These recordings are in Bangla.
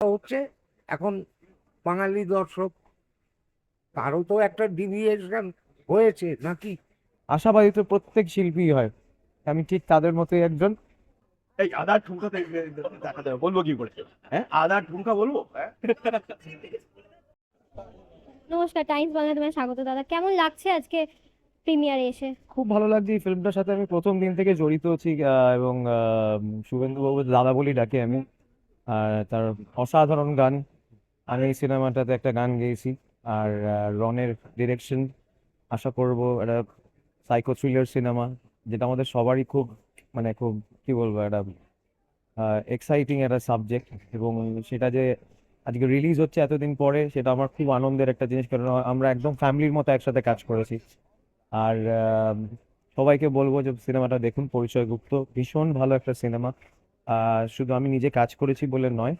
হচ্ছে এখন বাঙালি দর্শক তারও তো একটা ডিভিয়েশন হয়েছে নাকি? আশাবাদী তো প্রত্যেক শিল্পী হয়। আমি ঠিক তাদের মতোই একজন। এই আধার ঠুমকা দেখা দেবে বলব কি করে? হ্যাঁ? আধার ঠুমকা বলব? হ্যাঁ। নমস্কার টাইমস বাংলা তোমায় স্বাগত দাদা। কেমন লাগছে আজকে প্রিমিয়ারে এসে? খুব ভালো লাগছে এই ফিল্মটার সাথে। আমি প্রথম দিন থেকে জড়িত আছি আহ, এবং শুভেন্দু বাবু দাদা বলি ডাকে আমি। আর তার অসাধারণ গান। আমি এই সিনেমাটাতে একটা গান গেয়েছি। আর রনের ডিরেকশন আশা করব একটা সাইকো থ্রিলার সিনেমা, যেটা আমাদের সবারই খুব মানে খুব, কি বলব, একটা এক্সাইটিং একটা সাবজেক্ট এবং সেটা যে আজকে রিলিজ হচ্ছে এতদিন পরে, সেটা আমার খুব আনন্দের একটা জিনিস। কারণ আমরা একদম ফ্যামিলির মতো একসাথে কাজ করেছি। আর সবাইকে বলব যে সিনেমাটা দেখুন। পরিচয় গুপ্ত, ভীষণ ভালো একটা সিনেমা। শুধু আমি নিজে কাজ করেছি বলে নয়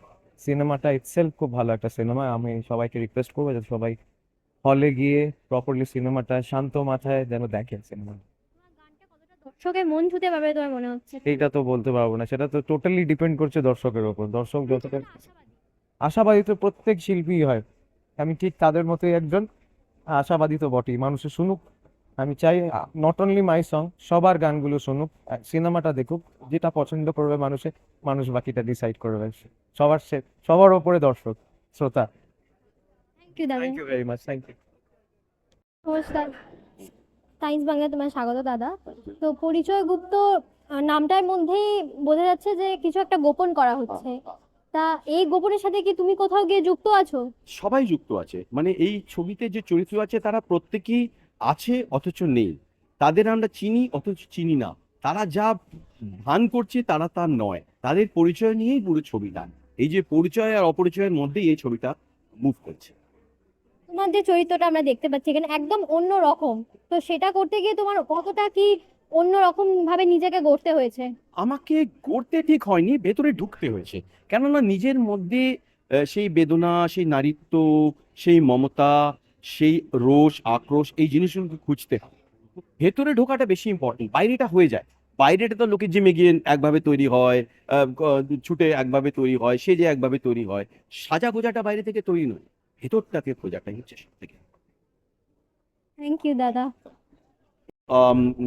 সিনেমাটা ইটসেলফ খুব ভালো একটা সিনেমা। আমি সবাইকে রিকোয়েস্ট করব যে সবাই হলে গিয়ে প্রপারলি সিনেমাটা শান্ত মাথায় যেন দেখে সিনেমা দর্শকের মন ছুতে পারবে তোমার মনে হচ্ছে? এইটা তো বলতে পারব না সেটা তো টোটালি ডিপেন্ড করছে দর্শকের ওপর। দর্শক যতটা আশাবাদী? তো প্রত্যেক শিল্পী হয়। আমি ঠিক তাদের মতোই একজন আশাবাদী তো বটেই। মানুষের শুনুক। আমি চাই নট অনলি মাই সং সবার গানগুলো শুনুক সিনেমাটা দেখুক যেটা পছন্দ করবে মানুষে মানুষ বাকিটা ডিসাইড করবে। সবার সে সবার ওপরে দর্শক শ্রোতা। থ্যাংক ইউ দাদা। Thank you very much thank you নমস্কার। টাইমস বাংলা তোমায় স্বাগত দাদা। তো পরিচয় গুপ্ত নামটার মধ্যেই বোঝা যাচ্ছে যে কিছু একটা গোপন করা হচ্ছে। তা এই গোপনের সাথে কি তুমি কোথাও গিয়ে যুক্ত আছো? সবাই যুক্ত আছে। মানে এই ছবিতে যে চরিত্র আছে তারা প্রত্যেকেই আছে অথচ নেই। তাদের আমরা চিনি অথচ চিনি না। তারা যা ভান করছে তারা তা নয়। তাদের পরিচয় নিয়েই পুরো ছবিটা এই যে পরিচয় আর অপরিচয়ের মধ্যেই এই ছবিটা মুভ করছে। তোমার যে চরিত্রটা আমরা দেখতে পাচ্ছি এখানে একদম অন্য রকম। তো সেটা করতে গিয়ে তোমার কতটা কি অন্য রকম ভাবে নিজেকে গড়তে হয়েছে? আমাকে গড়তে ঠিক হয়নি ভেতরে ঢুকতে হয়েছে। কেননা নিজের মধ্যে সেই বেদনা সেই নারীত্ব সেই মমতা সেই রোষ আক্রোশ এই জিনিসগুলোকে খুঁজতে হয় ভেতরে ঢোকাটা বেশি ইম্পর্টেন্ট বাইরেটা হয়ে যায়। বাইরেটা তো লোকের জিমে গিয়ে একভাবে তৈরি হয় ছুটে একভাবে তৈরি হয় সে যে একভাবে তৈরি হয়। সাজা গোজাটা বাইরে থেকে তৈরি নয় ভেতরটাকে খোঁজাটাই হচ্ছে সব থেকে থ্যাংক ইউ দাদা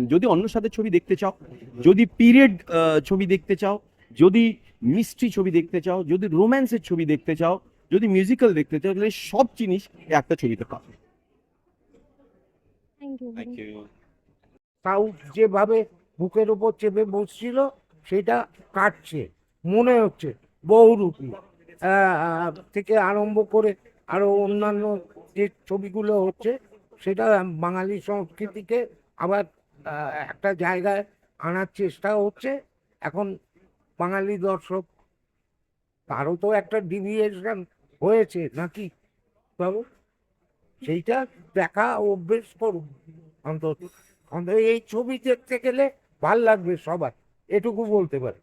যদি অন্য সাথে ছবি দেখতে চাও যদি পিরিয়ড ছবি দেখতে চাও যদি মিস্ট্রি ছবি দেখতে চাও যদি রোম্যান্সের ছবি দেখতে চাও যদি মিউজিক্যাল দেখতে চাও তাহলে সব জিনিস একটা ছবিতে পাবে। থ্যাংক ইউ সাউথ যেভাবে বুকের ওপর চেপে বসছিল সেটা কাটছে মনে হচ্ছে বহুরূপী। থেকে আরম্ভ করে আরও অন্যান্য যে ছবিগুলো হচ্ছে সেটা বাঙালি সংস্কৃতিকে আবার একটা জায়গায় আনার চেষ্টা হচ্ছে। এখন বাঙালি দর্শক তারও তো একটা ডিভিয়েশন হয়েছে নাকি, বাবু? সেইটা দেখা অভ্যেস করুন অন্তত। অন্তত এই ছবি দেখতে গেলে ভালো লাগবে সবার, এটুকু বলতে পারি।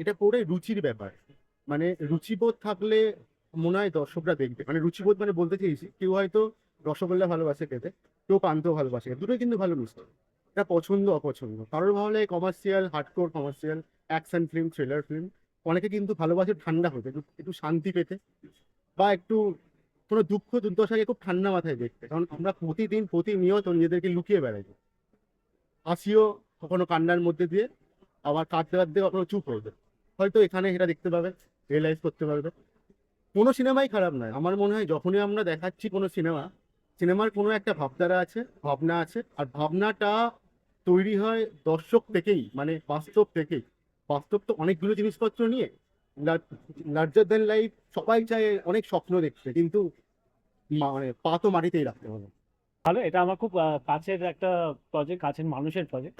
এটা পুরোটাই রুচির ব্যাপার। মানে রুচিবোধ থাকলে মনে হয় দর্শকরা দেখবে। মানে রুচিবোধ মানে বলতে চেয়েছি কেউ হয়তো রসগোল্লা ভালোবাসে খেতে, কেউ পান্তেও ভালোবাসে। দুটোই কিন্তু ভালো মিষ্টি এটা পছন্দ, অপছন্দ। কারোর ভালো লাগে commercial hardcore commercial action film thriller film অনেকে কিন্তু ভালোবাসে ঠান্ডা হতে, একটু শান্তি পেতে বা একটু কোনো দুঃখ, দুর্দশাকে খুব ঠান্ডা মাথায় দেখতে। কারণ আমরা প্রতিদিন প্রতিনিয়ত নিজেদেরকে লুকিয়ে বেড়াই। হাসিও কখনো কান্নার মধ্যে দিয়ে, আবার কাঁদতে কাঁদতে কখনো চুপ হয়ে হয়তো এখানে এটা দেখতে পাবে রিয়েলাইজ করতে পারবে। কোনো সিনেমাই খারাপ নয়। আমার মনে হয় যখনই আমরা দেখাচ্ছি কোনো সিনেমা, সিনেমার কোনো একটা ভাবধারা আছে, ভাবনা আছে। আর ভাবনাটা তৈরি হয় দর্শক থেকেই মানে বাস্তব থেকেই। বাস্তব তো অনেকগুলো জিনিসপত্র নিয়ে। লার্জার দেন লাইফ সবাই চায় অনেক স্বপ্ন দেখতে, কিন্তু মানে পা তো মাটিতেই রাখতে হবে। ভালো, এটা আমার খুব কাছের একটা প্রজেক্ট কাছের মানুষের প্রজেক্ট